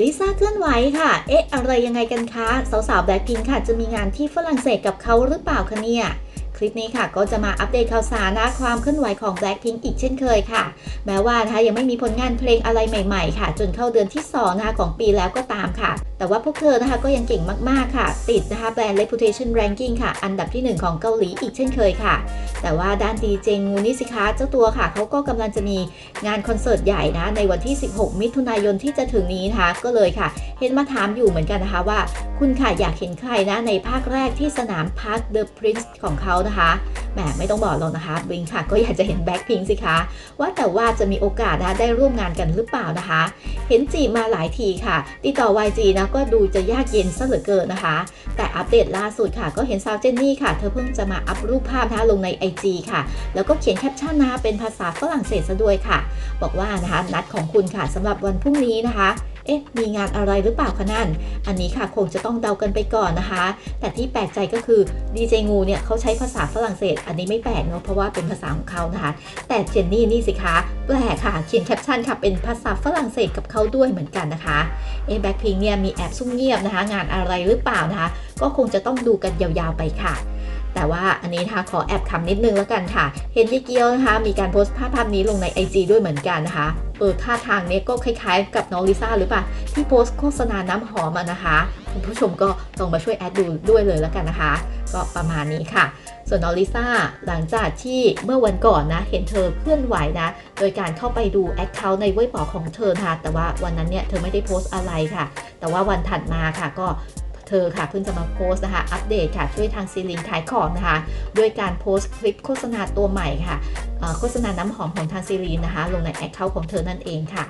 ลิซ่าเคลื่อนไหวค่ะ เอ๊ะ อะไรยังไงกันคะ สาวๆแบล็คพิงค่ะ จะมีงานที่ฝรั่งเศสกับเขาหรือเปล่าคะเนี่ย คลิปนี้ค่ะ ก็จะมาอัปเดตข่าวสารนะความเคลื่อนไหวของ Blackpink อีกเช่นเคยค่ะ แม้ว่านะคะยังไม่มีผลงานเพลงอะไรใหม่ ๆ ค่ะ จนเข้าเดือนที่2นะคะของปีแล้วก็ตามค่ะ แต่ว่าพวกเธอนะคะก็ยังเก่งมากๆค่ะ ติดนะคะแบรนด์ Reputation Ranking ค่ะ อันดับที่ 1 ของเกาหลีอีกเช่นเคยค่ะแต่ว่าด้านดีเจงูนิสิคะเจ้าตัวค่ะเขาก็กำลังจะมีงานคอนเสิร์ตใหญ่นะในวันที่ 16 มิถุนายนที่จะถึงนี้นะคะก็เลยค่ะ เห็นมาถามอยู่เหมือนกันนะคะว่า คุณค่ะอยากเห็นใครนะในภาคแรกที่สนามพาร์คเดอะพรินซ์ของเขานะคะ แหมไม่ต้องบอกหรอกนะคะบลิงค่ะก็อยากจะเห็นแบ็คพิงสิคะ ว่าแต่ว่าจะมีโอกาสนะได้ร่วมงานกันหรือเปล่านะคะ เห็นจีมาหลายทีค่ะ ติดต่อ YG นะก็ดูจะยากเย็นซะเหลือเกินนะคะ แต่อัปเดตล่าสุดค่ะ ก็เห็นสาวเจนนี่ค่ะ เธอเพิ่งจะมาอัพรูปภาพนะคะลงใน IG ค่ะ แล้วก็เขียนแคปชั่นนะคะเป็นภาษาฝรั่งเศสซะด้วยค่ะ บอกว่านะคะนัดของคุณค่ะสำหรับวันพรุ่งนี้นะคะ เอ๊ะ มีงานอะไรหรือเปล่าคะนั่น อันนี้ค่ะคงจะต้องเดากันไปก่อนนะคะ แต่ที่แปลกใจก็คือดีเจงูเนี่ยเขาใช้ภาษาฝรั่งเศส อันนี้ไม่แปลกเนาะเพราะว่าเป็นภาษาของเขานะคะ แต่เจนนี่นี่สิคะแปลกค่ะเขียนแคปชั่นค่ะเป็นภาษาฝรั่งเศสกับเขาด้วยเหมือนกันนะคะเอ๊แบ็คพิงเนี่ยมีแอบซุ่มเงียบนะคะ งานอะไรหรือเปล่านะคะ ก็คงจะต้องดูกันยาวๆไปค่ะแต่ว่าอันนี้นะคะขอแอบคำนิดนึงแล้วกันค่ะ เห็นยี่เกียวนะคะ มีการโพสต์ภาพภาพนี้ลงใน IG ด้วยเหมือนกันนะคะ เออท่าทางเนี้ยก็คล้ายๆ กับน้องลิซ่าหรือเปล่าที่โพสต์โฆษณาน้ำหอมอะนะคะคุณผู้ชมก็ลองมาช่วยแอดดูด้วยเลยแล้วกันนะคะ ก็ประมาณนี้ค่ะ ส่วนน้องลิซ่าหลังจากที่เมื่อวันก่อนนะ เห็นเธอเคลื่อนไหวนะ โดยการเข้าไปดูแอคเคาท์ในเว็บปอของเธอนะคะแต่ว่าวันนั้นเนี่ยเธอไม่ได้โพสต์อะไรค่ะ แต่ว่าวันถัดมาค่ะก็ เธอค่ะเพิ่งจะมาโพสต์นะคะอัปเดตค่ะช่วยทางซีลินขายของนะคะด้วยการโพสต์คลิปโฆษณาตัวใหม่ค่ะโฆษณาน้ำหอมของทางซีรีนนะคะ ลงในแอคเคาท์ของเธอนั่นเองค่ะ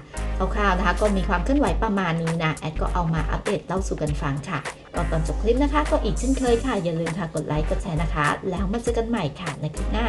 คร่าวๆนะคะ ก็มีความเคลื่อนไหวประมาณนี้นะ แอดก็เอามาอัปเดตเล่าสู่กันฟังค่ะก่อนตอนจบคลิปนะคะ ก็อีกเช่นเคยค่ะ อย่าลืมค่ะกดไลค์กดแชร์นะคะ แล้วมาเจอกันใหม่ค่ะในคลิปหน้า